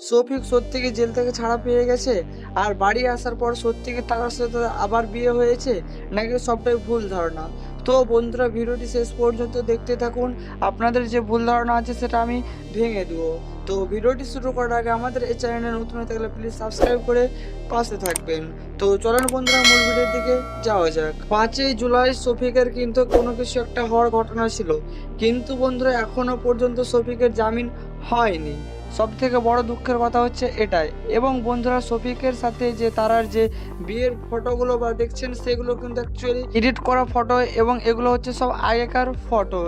শফিক সত্যি জেল থেকে ছাড়া পেয়ে গেছে? আর বাড়ি আসার পর সত্যি কি তার সাথে আবার বিয়ে হয়েছে? নাকি সবটাই ভুল ধারণা? তো বন্ধুরা, ভিডিওটি শেষ পর্যন্ত দেখতে থাকুন। আপনাদের যে ভুল ধারণা আছে, সেটা আমি ভেঙে দেবো। তো ভিডিওটি শুরু করার আগে আমাদের এই চ্যানেলে নতুন হয়ে থাকলে প্লিজ সাবস্ক্রাইব করে পাশে থাকবেন। তো চলেন বন্ধুরা, মূল ভিডিওর দিকে যাওয়া যাক। পাঁচই জুলাই শফিকের কিন্তু কোনো কিছু একটা হওয়ার ঘটনা ছিল। কিন্তু বন্ধুরা এখনও পর্যন্ত শফিকের জামিন হয়নি। সব থেকে বড় দুঃখের কথা হচ্ছে এটাই। এবং বন্ধুরা, শফিকের সাথে যে তারার যে বিয়ের ফটোগুলো বা দেখছেন, সেগুলো কিন্তু অ্যাকচুয়ালি এডিট করা ফটো এবং এগুলো হচ্ছে সব আগেকার ফটো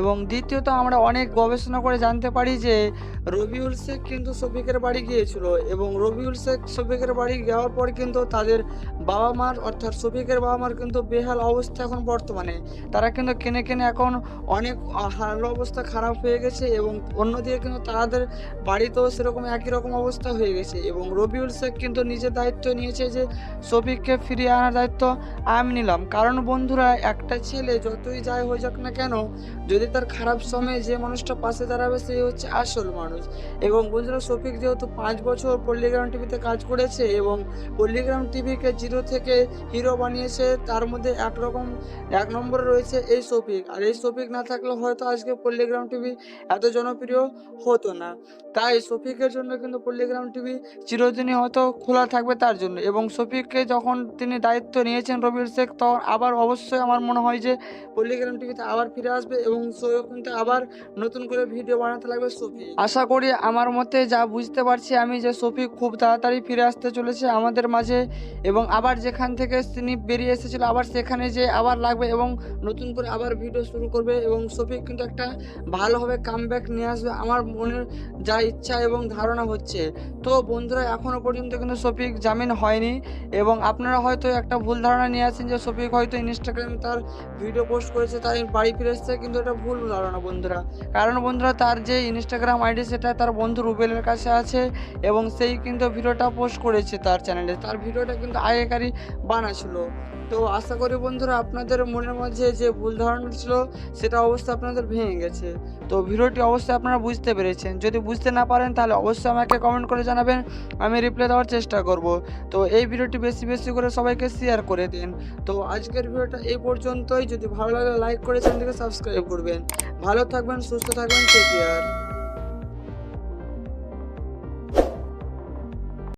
এবং দ্বিতীয়ত, আমরা অনেক গবেষণা করে জানতে পারি যে রবিউল শেখ কিন্তু শফিকের বাড়ি গিয়েছিল এবং রবিউল শেখ শফিকের বাড়ি যাওয়ার পর কিন্তু তাদের বাবা মার অর্থাৎ শফিকের বাবা মার কিন্তু বেহাল অবস্থা এখন বর্তমানে। তারা কিন্তু কেনে কেনে এখন অনেক হাল অবস্থা, খারাপ হয়ে গেছে এবং অন্যদিকে কিন্তু তাদের বাড়িতেও সেরকম একই রকম অবস্থা হয়ে গেছে এবং রবিউল শেখ কিন্তু নিজের দায়িত্ব নিয়েছে যে শফিককে ফিরিয়ে আনার দায়িত্ব আমি নিলাম। কারণ বন্ধুরা, একটা ছেলে যতই যাই হয়ে যাক না কেন, যদি তার খারাপ সময়ে যে মানুষটা পাশে দাঁড়াবে সেই হচ্ছে আসল মানুষ। এবং বন্ধুরা, শফিক যেহেতু পাঁচ বছর পল্লিগ্রাম টিভিতে কাজ করেছে এবং পল্লিগ্রাম টিভিকে জিরো থেকে হিরো বানিয়েছে, তার মধ্যে একরকম এক নম্বরে রয়েছে এই শফিক। আর এই শফিক না থাকলে হয়তো আজকে পল্লিগ্রাম টিভি এত জনপ্রিয় হতো না। তাই শফিকের জন্য কিন্তু পল্লিগ্রাম টিভি চিরদিনই হয়তো খোলা থাকবে তার জন্য। এবং শফিককে যখন তিনি দায়িত্ব নিয়েছেন রবির শেখ, তখন আবার অবশ্যই আমার মনে হয় যে পল্লিগ্রাম টিভিতে আবার ফিরে আসবে এবং কিন্তু আবার নতুন করে ভিডিও বানাতে লাগবে শফিক। আশা করি আমার মতে যা বুঝতে পারছি আমি যে শফিক খুব তাড়াতাড়ি ফিরে আসতে চলেছে আমাদের মাঝে এবং আবার যেখান থেকে তিনি বেরিয়ে এসেছিল আবার সেখানে যে আবার লাগবে এবং নতুন করে আবার ভিডিও শুরু করবে এবং শফিক কিন্তু একটা ভালোভাবে কামব্যাক নিয়ে আসবে। আমার মনের যা ইচ্ছা এবং ধারণা হচ্ছে। তো বন্ধুরা এখনও পর্যন্ত কিন্তু শফিক জামিন হয়নি এবং আপনারা হয়তো একটা ভুল ধারণা নিয়ে আসেন যে শফিক হয়তো ইনস্টাগ্রামে তার ভিডিও পোস্ট করেছে তাই বাড়ি ফিরে এসছে, কিন্তু এটা ভুল ধারণা বন্ধুরা। কারণ বন্ধুরা, তার যে ইনস্টাগ্রাম আইডি সেটা তার বন্ধু রুবেলের কাছে আছে এবং সেই কিন্তু ভিডিওটা পোস্ট করেছে তার চ্যানেলে তার ভিডিওটা কিন্তু আগেকারই বানা ছিল। তো আশা করি বন্ধুরা আপনাদের মনের মধ্যে যে ভুল ধারণা ছিল, সেটা অবশ্যই আপনাদের ভেঙে গেছে। তো ভিডিওটি অবশ্যই আপনারা বুঝতে পেরেছেন। যদি বুঝতে না পারেন, তাহলে অবশ্যই আমাকে কমেন্ট করে জানাবেন। আমি রিপ্লাই দেওয়ার চেষ্টা করব। তো এই ভিডিওটি বেশি বেশি করে সবাইকে শেয়ার করে দিন। তো আজকের ভিডিওটা এই পর্যন্তই। যদি ভালো লাগে লাইক করে চ্যানেলটিকে সাবস্ক্রাইব করবেন। ভালো থাকবেন, সুস্থ থাকবেন টেক কেয়ার